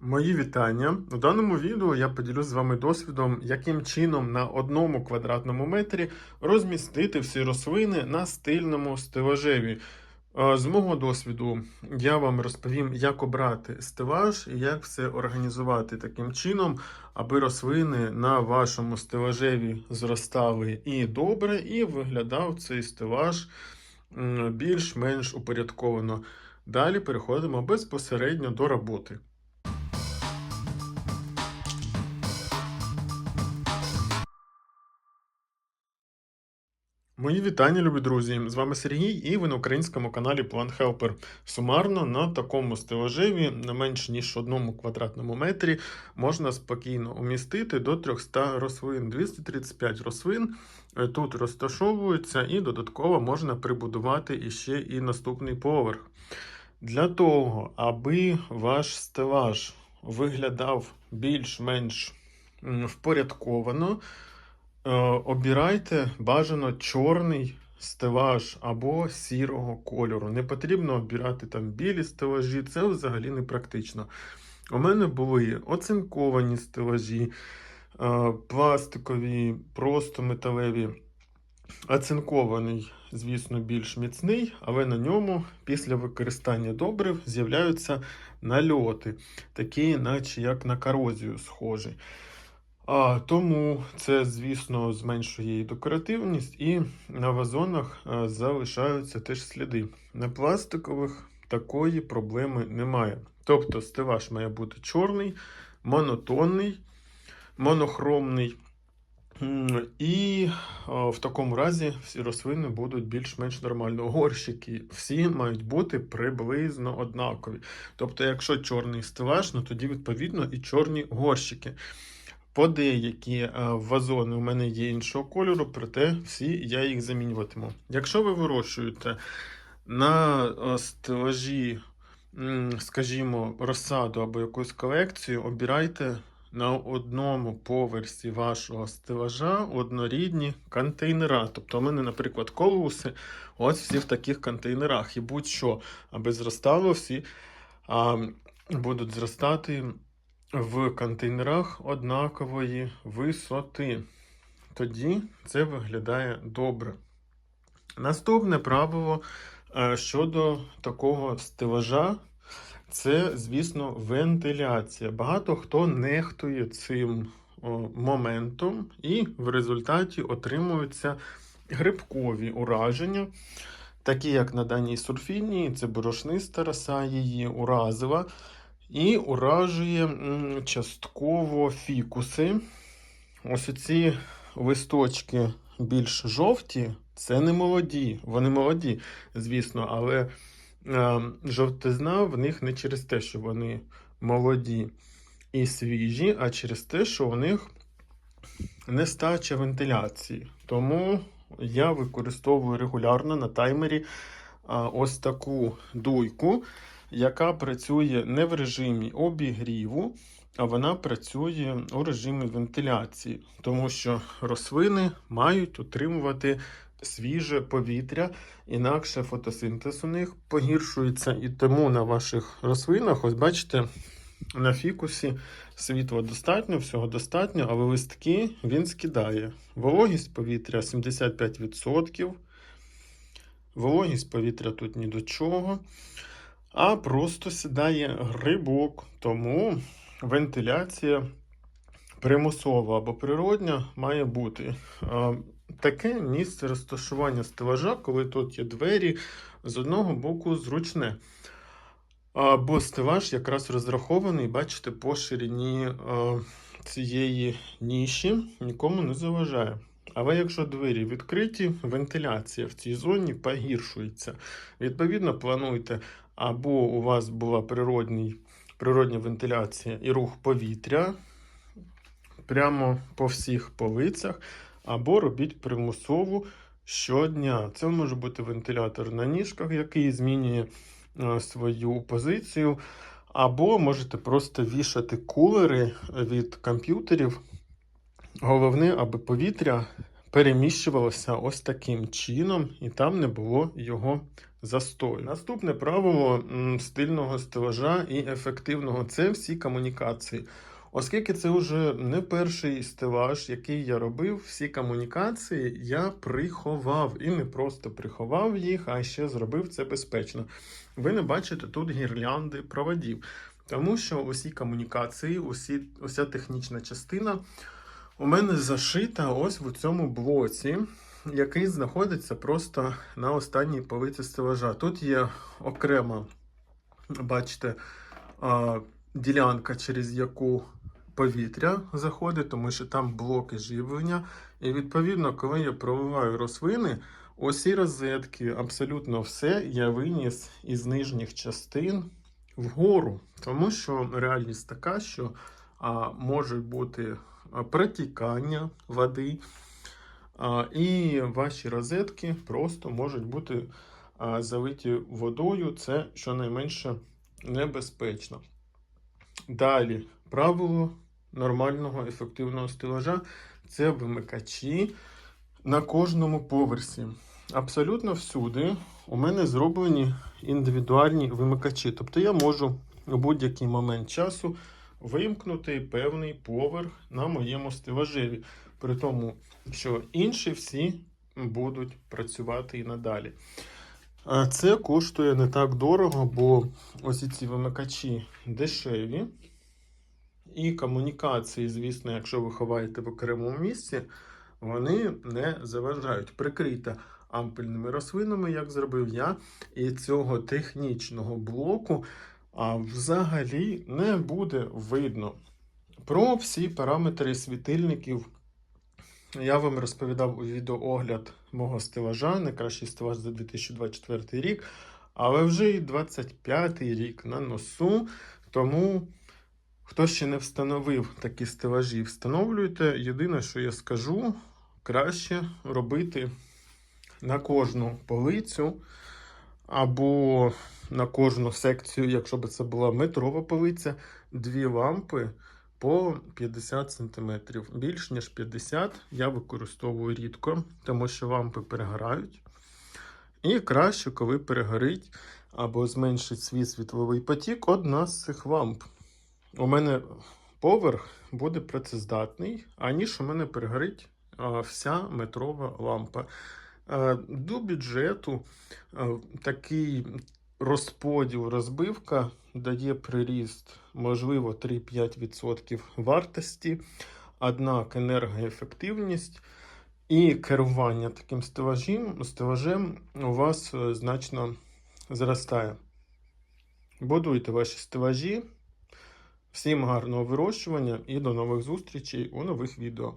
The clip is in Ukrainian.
Мої вітання. У даному відео я поділюсь з вами досвідом, яким чином на одному квадратному метрі розмістити всі рослини на стильному стелажеві. З мого досвіду я вам розповім, як обрати стелаж і як все організувати таким чином, аби рослини на вашому стелажеві зростали і добре, і виглядав цей стелаж більш-менш упорядковано. Далі переходимо безпосередньо до роботи. Мої вітання, любі друзі! З вами Сергій, і ви на українському каналі Plant Helper. Сумарно на такому стелажеві, не менш ніж одному квадратному метрі, можна спокійно умістити до 300 рослин. 235 рослин е, тут розташовуються, і додатково можна прибудувати іще і наступний поверх. Для того, аби ваш стелаж виглядав більш-менш впорядковано, Обирайте бажано чорний стелаж або сірого кольору. Не потрібно обирати там білі стелажі, це взагалі не практично. У мене були оцинковані стелажі, е, пластикові, просто металеві. Оцинкований, звісно, більш міцний, але на ньому після використання добрив з'являються нальоти, такі, наче як на корозію схожі. А, тому це, звісно, зменшує її декоративність, і на вазонах а, залишаються теж сліди. На пластикових такої проблеми немає. Тобто стелаж має бути чорний, монотонний, монохромний. І а, в такому разі всі рослини будуть більш-менш нормально. Горщики всі мають бути приблизно однакові. Тобто, якщо чорний стелаж, ну тоді відповідно і чорні горщики. По деякі е, вазони у мене є іншого кольору, проте всі я їх замінюватиму. Якщо ви вирощуєте на е, стелажі, скажімо, розсаду або якусь колекцію, обирайте на одному поверсі вашого стелажа однорідні контейнера. Тобто, у мене, наприклад, колуси, ось всі в таких контейнерах. І будь-що, аби зростало, всі а, будуть зростати в контейнерах однакової висоти. Тоді це виглядає добре. Наступне правило е, щодо такого стелажа це, звісно, вентиляція. Багато хто нехтує цим моментом, і в результаті отримуються грибкові ураження, такі як на даній сурфінії, це борошниста роса її уразила. І уражує частково фікуси. Ось ці листочки більш жовті, це не молоді. Вони молоді, звісно, але е, жовтизна в них не через те, що вони молоді і свіжі, а через те, що у них нестача вентиляції. Тому я використовую регулярно на таймері ось таку дуйку яка працює не в режимі обігріву, а вона працює у режимі вентиляції, тому що рослини мають утримувати свіже повітря, інакше фотосинтез у них погіршується. І тому на ваших рослинах, ось бачите, на фікусі світла достатньо, всього достатньо, але листки він скидає. Вологість повітря 75%. Вологість повітря тут ні до чого а просто сідає грибок. Тому вентиляція примусова або природня має бути. Таке місце розташування стелажа, коли тут є двері, з одного боку зручне. Бо стелаж якраз розрахований, бачите, по ширині цієї ніші нікому не заважає. Але якщо двері відкриті, вентиляція в цій зоні погіршується. Відповідно, плануйте або у вас була природній, природня вентиляція і рух повітря прямо по всіх полицях, або робіть примусову щодня. Це може бути вентилятор на ніжках, який змінює е, свою позицію. Або можете просто вішати кулери від комп'ютерів. Головне, аби повітря переміщувалося ось таким чином, і там не було його застою. Наступне правило стильного стелажа і ефективного це всі комунікації. Оскільки це вже не перший стелаж, який я робив, всі комунікації я приховав і не просто приховав їх, а ще зробив це безпечно. Ви не бачите тут гірлянди проводів, тому що усі комунікації, усі, уся технічна частина у мене зашита ось в цьому блоці, який знаходиться просто на останній полиці стелажа. Тут є окрема, бачите, ділянка, через яку повітря заходить, тому що там блоки живлення. І відповідно, коли я проливаю рослини, усі розетки, абсолютно все я виніс із нижніх частин вгору. Тому що реальність така, що а, можуть бути протікання води, і ваші розетки просто можуть бути залиті водою. Це щонайменше небезпечно. Далі, правило нормального ефективного стелажа це вимикачі на кожному поверсі. Абсолютно всюди у мене зроблені індивідуальні вимикачі. Тобто я можу у будь-який момент часу вимкнути певний поверх на моєму стелажеві. При тому, що інші всі будуть працювати і надалі. А Це коштує не так дорого, бо ось ці вимикачі дешеві. І комунікації, звісно, якщо ви ховаєте в окремому місці, вони не заважають. Прикрийте ампельними рослинами, як зробив я, і цього технічного блоку а, взагалі не буде видно. Про всі параметри світильників я вам розповідав у відеоогляд мого стелажа, найкращий стелаж за 2024 рік, але вже і 25 рік на носу. Тому, хто ще не встановив такі стелажі, встановлюйте. Єдине, що я скажу, краще робити на кожну полицю або на кожну секцію, якщо б це була метрова полиця, дві лампи по 50 см. Більш ніж 50 я використовую рідко, тому що лампи перегорають. І краще, коли перегорить або зменшить свій світловий потік, одна з цих ламп. У мене поверх буде працездатний, аніж у мене перегорить вся метрова лампа. А, До бюджету такий розподіл, розбивка дає приріст, можливо, 3-5% вартості, однак енергоефективність і керування таким стелажем, стелажем у вас е, значно зростає. Будуйте ваші стелажі. Всім гарного вирощування і до нових зустрічей у нових відео.